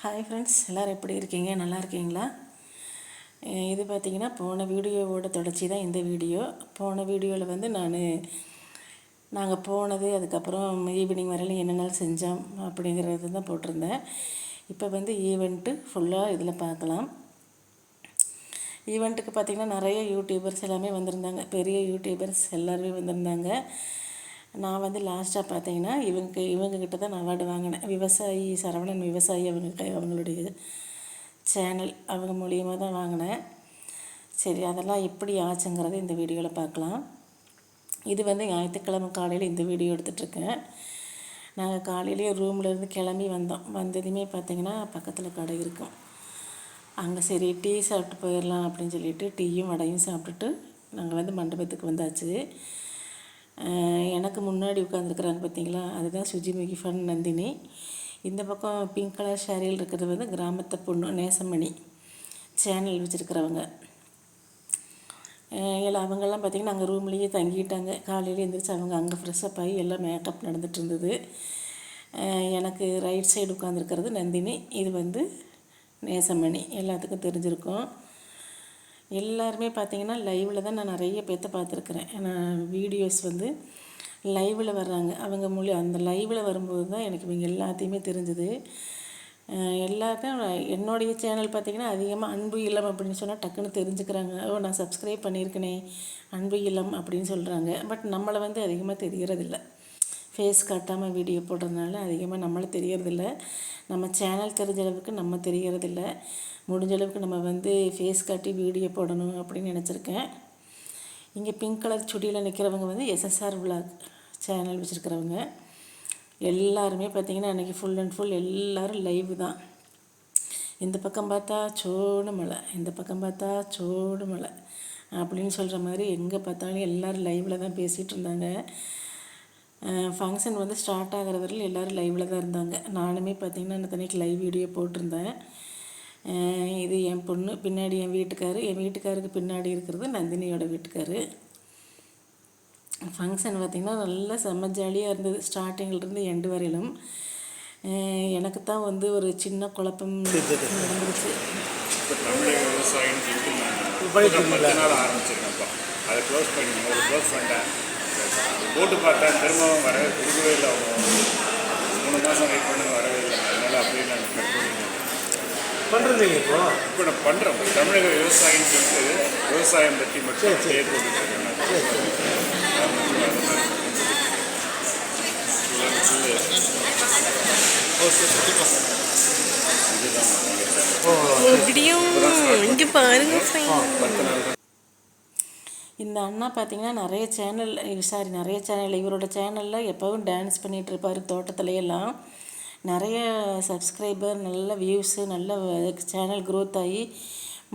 Hi friends எல்லோரும் எப்படி இருக்கீங்க? நல்லா இருக்கீங்களா? இது பார்த்தீங்கன்னா போன வீடியோவோட தொடர்ச்சி தான் இந்த வீடியோ. போன வீடியோவில் வந்து நான் நாங்கள் போனது அதுக்கப்புறம் ஈவினிங் வரையிலும் என்னென்ன செஞ்சோம் அப்படிங்கிறது தான் போட்டிருந்தேன். இப்போ வந்து ஈவெண்ட்டு ஃபுல்லாக இதில் பார்க்கலாம் ஈவெண்ட்டுக்கு பார்த்திங்கன்னா நிறைய யூடியூபர்ஸ் எல்லாமே வந்திருந்தாங்க. பெரிய யூடியூபர்ஸ் எல்லாருமே வந்திருந்தாங்க. நான் வந்து லாஸ்ட்டாக பார்த்தீங்கன்னா இவங்க இவங்கக்கிட்ட தான் நான் அவார்டு வாங்கினேன். விவசாயி சரவணன் விவசாயி அவங்க அவங்களுடைய சேனல் அவங்க மூலியமாக தான் வாங்கினேன். சரி அதெல்லாம் எப்படி ஆச்சுங்கிறத இந்த வீடியோவில் பார்க்கலாம். இது வந்து ஞாயிற்றுக்கிழமை காலையில் இந்த வீடியோ எடுத்துகிட்ருக்கேன் நாங்கள் காலையிலேயே ரூம்லேருந்து கிளம்பி வந்தோம். வந்ததுமே பார்த்திங்கன்னா பக்கத்தில் கடை இருக்கும். அங்கே சரி டீ சாப்பிட்டு போயிடலாம் அப்படின்னு சொல்லிட்டு டீயும் வடையும் சாப்பிட்டுட்டு நாங்கள் வந்து மண்டபத்துக்கு வந்தாச்சு. எனக்கு முன்னாடி உட்காந்துருக்குறாங்க பார்த்தீங்களா? அதுதான் சுஜிமுகி ஃபன் நந்தினி. இந்த பக்கம் பிங்க் கலர் ஷேரியில் இருக்கிறது வந்து கிராமத்தை பொண்ணு நேசமணி சேனல் வச்சுருக்கிறவங்க. எல்லாம் அவங்கெல்லாம் பார்த்திங்கன்னா அங்கே ரூம்லேயே தங்கிட்டாங்க. காலையில் எழுந்திரிச்சு அவங்க அங்கே ஃப்ரெஷ்ஷப் ஆகி எல்லாம் மேக்கப் நடந்துட்டு இருந்தது. எனக்கு ரைட் சைடு உட்காந்துருக்கிறது நந்தினி இது வந்து நேசமணி. எல்லாத்துக்கும் தெரிஞ்சிருக்கும். எல்லாருமே பார்த்தீங்கன்னா லைவில் தான் நான் நிறைய பேர்த்த பார்த்துருக்குறேன். நான் வீடியோஸ் வந்து லைவில் வர்றாங்க. அவங்க மொழி அந்த லைவில் வரும்போது தான் எனக்கு இவங்க எல்லாத்தையுமே தெரிஞ்சுது. எல்லாத்தையும் எல்லாருக்கும் என்னுடைய சேனல் பார்த்தீங்கன்னா அதிகமாக அன்பு இல்லம் அப்படின்னு சொன்னால் டக்குன்னு தெரிஞ்சுக்கிறாங்க. ஓ நான் சப்ஸ்கிரைப் பண்ணியிருக்கனே அன்பு இல்லம் அப்படின்னு சொல்கிறாங்க பட் நம்மளை வந்து அதிகமாக தெரியறதில்ல. ஃபேஸ் காட்டாமல் வீடியோ போடுறதுனால அதிகமாக நம்மளை தெரியறதில்ல. நம்ம சேனல் தெரிஞ்ச அளவுக்கு நம்ம தெரியறதில்ல. முடிஞ்ச அளவுக்கு நம்ம வந்து ஃபேஸ் காட்டி வீடியோ போடணும் அப்படின்னு நினச்சிருக்கேன். இங்கே பிங்க் கலர் சுடியில் நிற்கிறவங்க வந்து எஸ்எஸ்ஆர் விளாக் சேனல் வச்சுருக்கிறவங்க. எல்லாருமே பார்த்தீங்கன்னா அன்றைக்கி ஃபுல் அண்ட் ஃபுல் எல்லோரும் லைவ் தான். இந்த பக்கம் பார்த்தா சோடு மலை இந்த பக்கம் பார்த்தா சோடு மலை அப்படின்னு சொல்கிற மாதிரி எங்கே பார்த்தாலும் எல்லோரும் லைவில் தான் பேசிகிட்டு இருந்தாங்க. ஃபங்க்ஷன் வந்து ஸ்டார்ட் ஆகிற வரையிலும் எல்லோரும் லைவில் தான் இருந்தாங்க. நானுமே பார்த்தீங்கன்னா அந்த தனிக்கு லைவ் வீடியோ போட்டிருந்தேன். இது என் பொண்ணு பின்னாடி என் வீட்டுக்காரு. என் வீட்டுக்காருக்கு பின்னாடி இருக்கிறது நந்தினியோட வீட்டுக்காரு. ஃபங்க்ஷன் பார்த்திங்கன்னா நல்லா செம்ம ஜாலியாக இருந்தது. ஸ்டார்டிங்கிலேருந்து எண்டு வரையிலும். எனக்கு தான் வந்து ஒரு சின்ன குழப்பம் நடந்துருச்சு அதை க்ளோஸ் பண்ணி ஒரு க்ளோஸ் பண்ணிட்டேன் போட்டு பார்த்தேன். திரும்பவும் வரவே கொடுக்கவே இல்லை அவங்க மூணு மாதம் வெயிட் பண்ணி வரவே இல்லை. அதனால் அப்படியே நான் பண்ணுறீங்க இப்போ. இப்போ நான் பண்ணுறேன் தமிழக விவசாயின்னு சொல்லிட்டு விவசாயம் பற்றி மட்டும் பேர் இந்த அண்ணா பார்த்தீங்கன்னா நிறைய சேனல் சாரி நிறைய சேனல் இவரோட சேனலில் எப்போவும் டான்ஸ் பண்ணிகிட்டு இருப்பார் தோட்டத்துல எல்லாம். நிறைய சப்ஸ்கிரைபர் நல்ல வியூஸு நல்ல சேனல் க்ரோத் ஆகி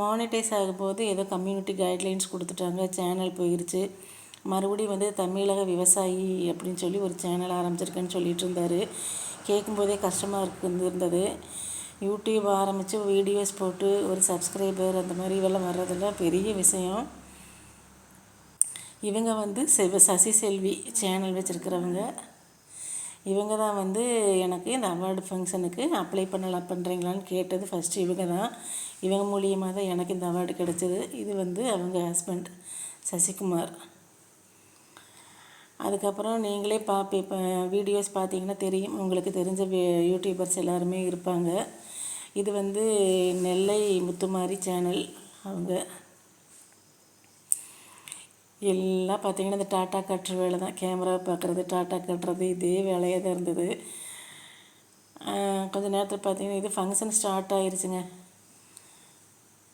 மானிட்டைஸ் ஆகும்போது ஏதோ கம்யூனிட்டி கைட்லைன்ஸ் கொடுத்துட்டாங்க சேனல் போயிருச்சு. மறுபடியும் வந்து தமிழக விவசாயி அப்படின்னு சொல்லி ஒரு சேனல் ஆரம்பிச்சிருக்கேன்னு சொல்லிட்டு இருந்தார். கேட்கும்போதே கஷ்டமாக இருக்கு இருந்தது யூடியூப் ஆரம்பித்து வீடியோஸ் போட்டு ஒரு சப்ஸ்கிரைபர் அந்த மாதிரி இதெல்லாம் வர்றதெல்லாம் பெரிய விஷயம். இவங்க வந்து செவ சசி செல்வி சேனல் வச்சுருக்கிறவங்க. இவங்க தான் வந்து எனக்கு இந்த அவார்டு ஃபங்க்ஷனுக்கு அப்ளை பண்ணலாம் பண்ணுறீங்களான்னு கேட்டது ஃபஸ்ட்டு இவங்க தான். இவங்க மூலியமாக தான் எனக்கு இந்த அவார்டு கிடச்சிது. இது வந்து அவங்க ஹஸ்பண்ட் சசிகுமார். அதுக்கப்புறம் நீங்களே பார்ப்ப இப்போ வீடியோஸ் பார்த்தீங்கன்னா தெரியும். உங்களுக்கு தெரிஞ்ச யூடியூபர்ஸ் எல்லாருமே இருப்பாங்க. இது வந்து நெல்லை முத்துமாரி சேனல் அவங்க. எல்லாம் பார்த்தீங்கன்னா இந்த டாட்டா கட்டுற வேலை தான். கேமரா பார்க்குறது டாட்டா கட்டுறது இதே வேலையாக தான் இருந்தது. கொஞ்சம் நேரத்தில் பார்த்தீங்கன்னா இது ஃபங்க்ஷன் ஸ்டார்ட் ஆயிருச்சுங்க.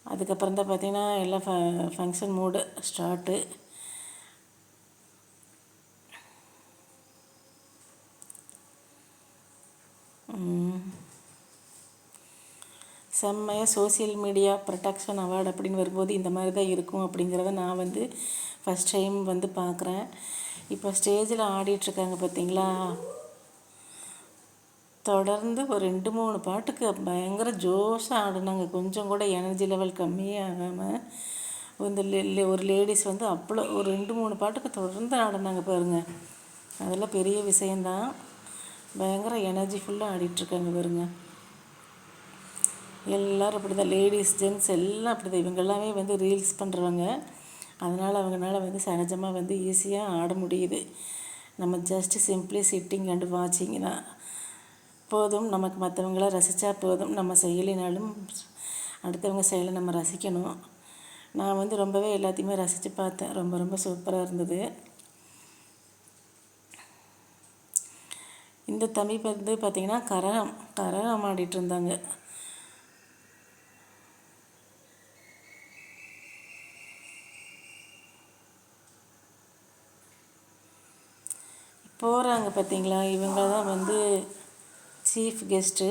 அதுக்கப்புறம் தான் பார்த்தீங்கன்னா எல்லாம் ஃப ஃபங்க்ஷன் மூடு ஸ்டார்ட்டு செம்மையாக சோஷியல் மீடியா ப்ரொடெக்ஷன் அவார்டு அப்படின்னு வரும்போது இந்த மாதிரி தான் இருக்கும் அப்படிங்கிறத நான் வந்து ஃபஸ்ட் டைம் வந்து பார்க்குறேன் இப்போ ஸ்டேஜில் ஆடிட்டுருக்காங்க பார்த்தீங்களா தொடர்ந்து ஒரு ரெண்டு மூணு பாட்டுக்கு பயங்கர ஜோஷாக ஆடினாங்க. கொஞ்சம் கூட எனர்ஜி லெவல் கம்மியாகாமல் ஆகாமல் இந்த லே- ஒரு லேடிஸ் வந்து அவ்வளோ ஒரு ரெண்டு மூணு பாட்டுக்கு தொடர்ந்து ஆடினாங்க பாருங்க. அதெல்லாம் பெரிய விஷயந்தான் பயங்கர எனர்ஜி ஃபுல்லாக ஆடிட்டுருக்காங்க பாருங்க. எல்லோரும் அப்படி தான் லேடிஸ் ஜென்ட்ஸ் எல்லாம் அப்படி தான் இவங்க எல்லாமே வந்து ரீல்ஸ் பண்ணுறவங்க அதனால் அவங்களால வந்து சகஜமாக வந்து ஈஸியாக ஆட முடியுது. நம்ம ஜஸ்ட் சிம்பிளி சிட்டிங் அண்ட் வாட்சிங் தான். போதும் நமக்கு மற்றவங்கள ரசித்தா போதும். நம்ம செய்யலினாலும் அடுத்தவங்க செயலை நம்ம ரசிக்கணும். நான் வந்து ரொம்பவே எல்லாத்தையுமே ரசித்து பார்த்தேன். ரொம்ப ரொம்ப சூப்பராக இருந்தது. இந்த தம்பி வந்து பார்த்திங்கன்னா கரகம் கரகம் ஆடிட்டு இருந்தாங்க. போகிறாங்க பார்த்தீங்களா இவங்க தான் வந்து சீஃப் கெஸ்ட்டு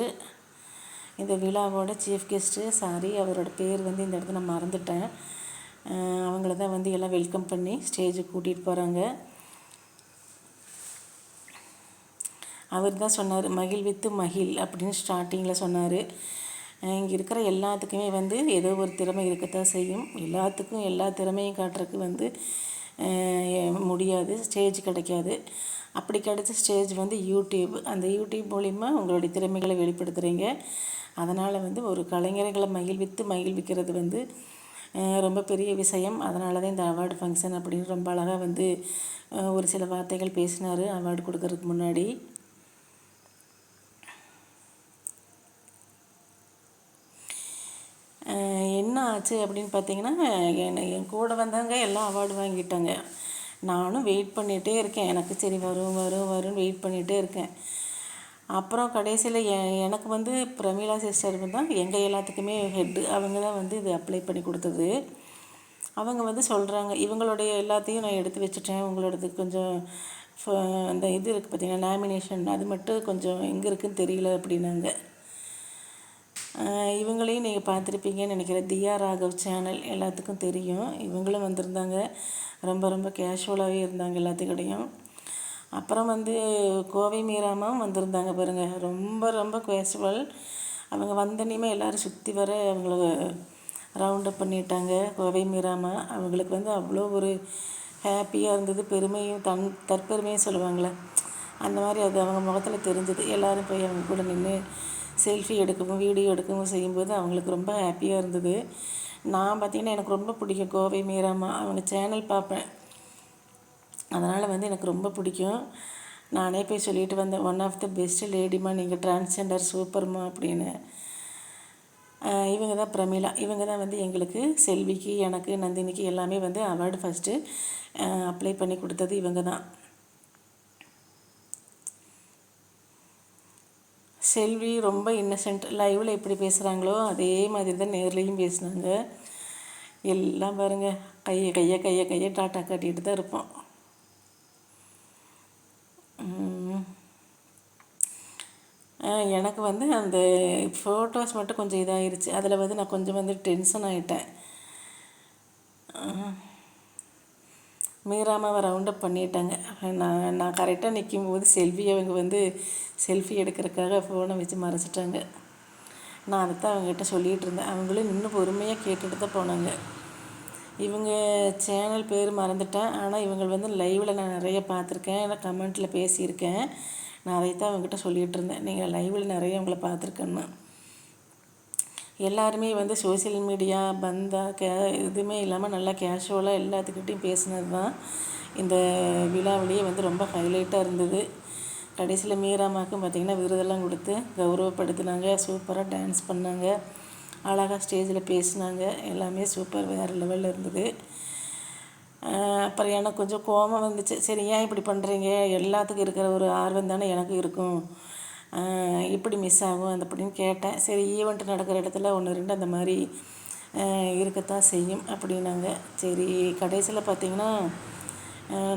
இந்த விழாவோட சீஃப் கெஸ்ட்டு சாரி அவரோட பேர் வந்து இந்த இடத்துல நான் மறந்துட்டேன். அவங்கள தான் வந்து எல்லாம் வெல்கம் பண்ணி ஸ்டேஜுக்கு கூட்டிகிட்டு போகிறாங்க அவர் தான் சொன்னார் மகிழ் வித்து மகிழ் அப்படின்னு ஸ்டார்டிங்கில் சொன்னார். இங்கே இருக்கிற எல்லாத்துக்குமே வந்து ஏதோ ஒரு திறமை இருக்கத்தான் செய்யும். எல்லாத்துக்கும் எல்லா திறமையும் காட்டுறதுக்கு வந்து முடியாது ஸ்டேஜ் கிடைக்காது. அப்படி கிடைச்ச ஸ்டேஜ் வந்து யூடியூப் அந்த யூடியூப் மூலிமா உங்களுடைய திறமைகளை வெளிப்படுத்துகிறீங்க அதனால் வந்து ஒரு கலைஞர்களை மகிழ்வித்து மகிழ்விக்கிறது வந்து ரொம்ப பெரிய விஷயம். அதனால தான் இந்த அவார்டு ஃபங்க்ஷன் அப்படின்னு ரொம்ப அழகாக வந்து ஒரு சில வார்த்தைகள் பேசினார் அவார்டு கொடுக்கறதுக்கு முன்னாடி. என்ன ஆச்சு அப்படின்னு பார்த்தீங்கன்னா என்ன என் கூட வந்தவங்க எல்லாம் அவார்டு வாங்கிட்டாங்க. நானும் வெயிட் பண்ணிகிட்டே இருக்கேன். எனக்கு சரி வரும் வரும் வரும்னு வெயிட் பண்ணிகிட்டே இருக்கேன். அப்புறம் கடைசியில் எனக்கு வந்து பிரமீளா சிஸ்டர் தான் எங்கள் எல்லாத்துக்குமே ஹெட்டு அவங்க தான் வந்து இது அப்ளை பண்ணி கொடுத்தது. அவங்க வந்து சொல்கிறாங்க இவங்களுடைய எல்லாத்தையும் நான் எடுத்து வச்சுட்டேன். உங்களோடது கொஞ்சம் ஃப- அந்த இது இருக்குது பார்த்திங்கன்னா நாமினேஷன் அது மட்டும் கொஞ்சம் எங்கே இருக்குன்னு தெரியல அப்படின்னாங்க. இவங்களையும் நீங்கள் பார்த்துருப்பீங்கன்னு நினைக்கிறேன். தியா ராகவ் சேனல் எல்லாத்துக்கும் தெரியும். இவங்களும் வந்திருந்தாங்க. ரொம்ப ரொம்ப கேஷுவலாகவே இருந்தாங்க எல்லாத்துக்கிட்டையும். அப்புறம் வந்து கோவை மீராமாவும் வந்திருந்தாங்க பாருங்கள் ரொம்ப ரொம்ப கேஷுவல் அவங்க வந்தனையுமே எல்லோரும் சுற்றி வர அவங்கள ரவுண்டப் பண்ணிட்டாங்க கோவை மீராமா. அவங்களுக்கு வந்து அவ்வளோ ஒரு ஹாப்பியாக இருந்தது. பெருமையும் தன் தற்பெருமையும் சொல்லுவாங்களே. அந்த மாதிரி அது அவங்க முகத்தில் தெரிஞ்சது. எல்லோரும் போய் அவங்க கூட நின்று செல்ஃபி எடுக்கவும் வீடியோ எடுக்கவும் செய்யும்போது அவங்களுக்கு ரொம்ப ஹாப்பியாக இருந்தது. நான் பார்த்திங்கன்னா எனக்கு ரொம்ப பிடிக்கும் கோவை மீராமா. அவங்க சேனல் பார்ப்பேன். அதனால் வந்து எனக்கு ரொம்ப பிடிக்கும். நானே போய் சொல்லிட்டு வந்தேன் ஒன் ஆஃப் த பெஸ்ட்டு லேடிமா நீங்கள் டிரான்ஸ்ஜெண்டர் சூப்பர்மா அப்படின்னு. இவங்க தான் பிரமிளா. இவங்க தான் வந்து எங்களுக்கு செல்விக்கு எனக்கு நந்தினிக்கு எல்லாமே வந்து அவார்டு ஃபஸ்ட்டு அப்ளை பண்ணி கொடுத்தது இவங்க தான். செல்வி ரொம்ப இன்னசென்ட் லைவில் எப்படி பேசுகிறாங்களோ அதே மாதிரி தான் நேர்லேயும் பேசுனாங்க. எல்லாம் பாருங்க. கையை கையை கையை கையை டாட்டா காட்டிட்டு தான் இருப்போம். எனக்கு வந்து அந்த ஃபோட்டோஸ் மட்டும் கொஞ்சம் இதாகிருச்சு அதில் வந்து நான் கொஞ்சம் வந்து டென்ஷன் ஆகிட்டேன் மீறாமல் ரவுண்டப் பண்ணிட்டாங்க. நான் நான் கரெக்டாக நிற்கும்போது செல்ஃபி அவங்க வந்து செல்ஃபி எடுக்கிறதுக்காக ஃபோனை வச்சு மறைச்சிட்டாங்க. நான் அதை தான் அவங்ககிட்ட சொல்லிகிட்டு இருந்தேன். அவங்களும் இன்னும் பொறுமையாக கேட்டுட்டு தான் போனாங்க. இவங்க சேனல் பேர் மறந்துட்டேன். ஆனால் இவங்க வந்து லைவில் நான் நிறைய பார்த்துருக்கேன். நான் கமெண்ட்டில் பேசியிருக்கேன். நான் அதை தான் அவங்ககிட்ட சொல்லிகிட்டு இருந்தேன். நீங்கள் லைவில் நிறைய உங்களை பார்த்துருக்கேன்னு. எல்லாருமே வந்து சோஷியல் மீடியா பந்தா கே எதுவுமே இல்லாமல் நல்லா கேஷுவலாக எல்லாத்துக்கிட்டையும் பேசினது தான் இந்த விழாவிலேயே வந்து ரொம்ப ஹைலைட்டாக இருந்தது. கடைசியில் மீராமாக்கும் பார்த்திங்கன்னா விருதெல்லாம் கொடுத்து கௌரவப்படுத்தினாங்க. சூப்பராக டான்ஸ் பண்ணாங்க. அழகாக ஸ்டேஜில் பேசினாங்க. எல்லாமே சூப்பர் வேறு லெவலில் இருந்தது. அப்புறம் எனக்கு கொஞ்சம் கோபம் வந்துச்சு. சரி ஏன் இப்படி பண்ணுறீங்க எல்லாத்துக்கும் இருக்கிற ஒரு ஆர்வம் தானே எனக்கு இருக்கும். எப்படி மிஸ் ஆகும் அந்த அப்படின்னு கேட்டேன். சரி ஈவெண்ட் நடக்கிற இடத்துல ஒன்று ரெண்டு அந்த மாதிரி இருக்கத்தான் செய்யும் அப்படின்னாங்க. சரி கடைசியில் பார்த்தீங்கன்னா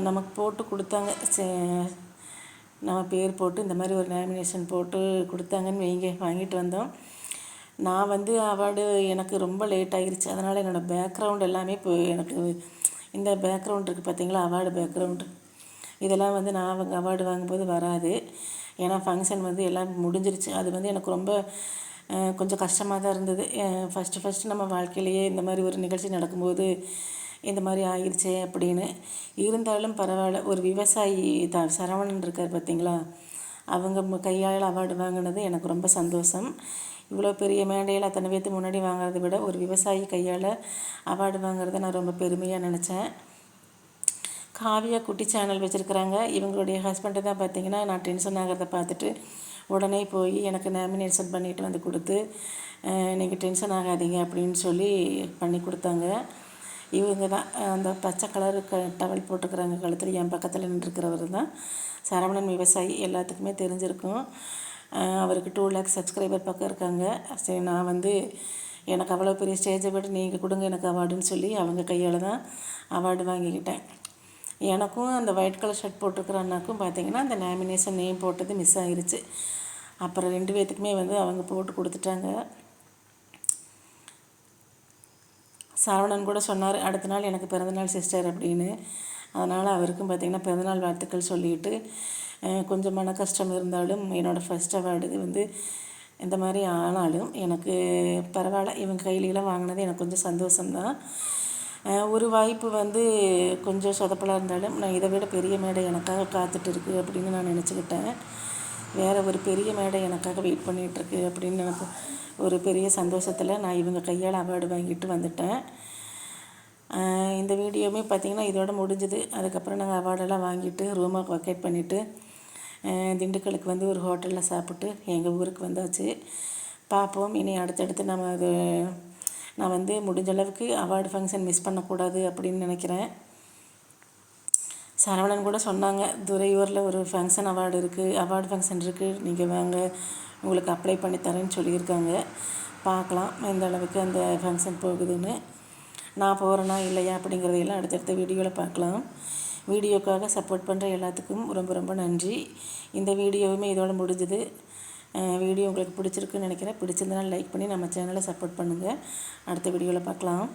நமக்கு போட்டு கொடுத்தாங்க. நம்ம பேர் போட்டு இந்த மாதிரி ஒரு நாமினேஷன் போட்டு கொடுத்தாங்கன்னு வைங்க வாங்கிட்டு வந்தோம். நான் வந்து அவார்டு எனக்கு ரொம்ப லேட் ஆகிருச்சு அதனால் என்னோடய பேக்ரவுண்ட் எல்லாமே இப்போ எனக்கு இந்த பேக்ரவுண்ட் இருக்குது பார்த்தீங்களா அவார்டு பேக்ரவுண்டு இதெல்லாம் வந்து நான் அவங்க அவார்டு வாங்கும்போது வராது. ஏன்னா ஃபங்க்ஷன் வந்து எல்லாம் முடிஞ்சிருச்சு. அது வந்து எனக்கு ரொம்ப கொஞ்சம் கஷ்டமாக தான் இருந்தது. ஃபஸ்ட்டு ஃபஸ்ட்டு நம்ம வாழ்க்கையிலேயே இந்த மாதிரி ஒரு நிகழ்ச்சி நடக்கும்போது இந்த மாதிரி ஆயிடுச்சே அப்படின்னு. இருந்தாலும் பரவாயில்ல. ஒரு விவசாயி த சரவணன் இருக்கார் பார்த்தீங்களா? அவங்க கையால் அவார்டு வாங்கினது எனக்கு ரொம்ப சந்தோஷம். இவ்வளோ பெரிய மேடையில் அத்தனை பேர்த்து முன்னாடி வாங்குறதை விட ஒரு விவசாயி கையால் அவார்டு வாங்குறத நான் ரொம்ப பெருமையாக நினச்சேன். காவியா குட்டி சேனல் வச்சுருக்குறாங்க. இவங்களுடைய ஹஸ்பண்டு தான் பார்த்தீங்கன்னா நான் டென்ஷன் ஆகிறத பார்த்துட்டு உடனே போய் எனக்கு நாமினேஷன் பண்ணிட்டு வந்து கொடுத்து நீங்கள் டென்ஷன் ஆகாதீங்க அப்படின்னு சொல்லி பண்ணி கொடுத்தாங்க. இவங்க தான் அந்த பச்சை கலரு க டவல் போட்டுக்கிறாங்க கழுத்தில். என் பக்கத்தில் நின்றுருக்கிறவர் தான். சரவணன் விவசாயி எல்லாத்துக்குமே தெரிஞ்சிருக்கும். அவருக்கு டூ லேக்ஸ் சப்ஸ்கிரைபர் பக்கம் இருக்காங்க. சரி நான் வந்து எனக்கு அவ்வளோ பெரிய ஸ்டேஜை விட நீங்கள் கொடுங்க எனக்கு அவார்டுன்னு சொல்லி அவங்க கையால் தான் அவார்டு வாங்கிக்கிட்டேன். எனக்கும் அந்த ஒயிட் கலர் ஷர்ட் போட்டிருக்கிற அண்ணாக்கும் பார்த்தீங்கன்னா அந்த நாமினேஷன் நேம் போட்டது மிஸ் ஆகிருச்சு அப்புறம் ரெண்டு பேர்த்துக்குமே வந்து அவங்க போட்டு கொடுத்துட்டாங்க. சரவணன் கூட சொன்னார் அடுத்த நாள் எனக்கு பிறந்தநாள் சிஸ்டர் அப்படின்னு. அதனால் அவருக்கும் பார்த்திங்கன்னா பிறந்தநாள் வாழ்த்துக்கள் சொல்லிட்டு கொஞ்சம் மன கஷ்டம் இருந்தாலும் என்னோடய ஃபஸ்ட் அவார்டு இது வந்து இந்த மாதிரி ஆனாலும் எனக்கு பரவாயில்ல. இவங்க கையிலலாம் வாங்கினது எனக்கு கொஞ்சம் சந்தோஷம்தான். ஒரு வாய்ப்பு வந்து கொஞ்சம் சொதப்பலாக இருந்தாலும் நான் இதை விட பெரிய மேடை எனக்காக காத்துட்டு இருக்கு அப்படின்னு நான் நினச்சிக்கிட்டேன். வேறு ஒரு பெரிய மேடை எனக்காக வெயிட் பண்ணிகிட்ருக்கு அப்படின்னு எனக்கு ஒரு பெரிய சந்தோஷத்தில் நான் இவங்க கையால் அவார்டு வாங்கிட்டு வந்துட்டேன். இந்த வீடியோவுமே பார்த்திங்கன்னா இதோட முடிஞ்சுது. அதுக்கப்புறம் நாங்கள் அவார்டெல்லாம் வாங்கிட்டு ரூமை வக்கேட் பண்ணிவிட்டு திண்டுக்கலுக்கு வந்து ஒரு ஹோட்டலில் சாப்பிட்டு எங்கள் ஊருக்கு வந்தாச்சு. பார்ப்போம் இனி அடுத்தடுத்து நம்ம அது நான் வந்து முடிஞ்ச அளவுக்கு அவார்டு ஃபங்க்ஷன் மிஸ் பண்ணக்கூடாது அப்படின்னு நினைக்கிறேன். சரவணன் கூட சொன்னாங்க துறையூரில் ஒரு ஃபங்க்ஷன் அவார்டு இருக்குது அவார்டு ஃபங்க்ஷன் இருக்குது நீங்கள் வாங்க உங்களுக்கு அப்ளை பண்ணி தரேன்னு சொல்லியிருக்காங்க. பார்க்கலாம் எந்த அளவுக்கு அந்த ஃபங்க்ஷன் போகுதுன்னு. நான் போகிறேனா இல்லையா அப்படிங்கிறதையெல்லாம் அடுத்தடுத்த வீடியோவில் பார்க்கலாம். வீடியோக்காக சப்போர்ட் பண்ணுற எல்லாத்துக்கும் ரொம்ப ரொம்ப நன்றி. இந்த வீடியோவுமே இதோடு முடிஞ்சுது. வீடியோ உங்களுக்கு பிடிச்சிருக்குன்னு நினைக்கிறேன். பிடிச்சிருந்தனால லைக் பண்ணி நம்ம சேனலை சப்போர்ட் பண்ணுங்கள் அடுத்த வீடியோவில் பார்க்கலாம்.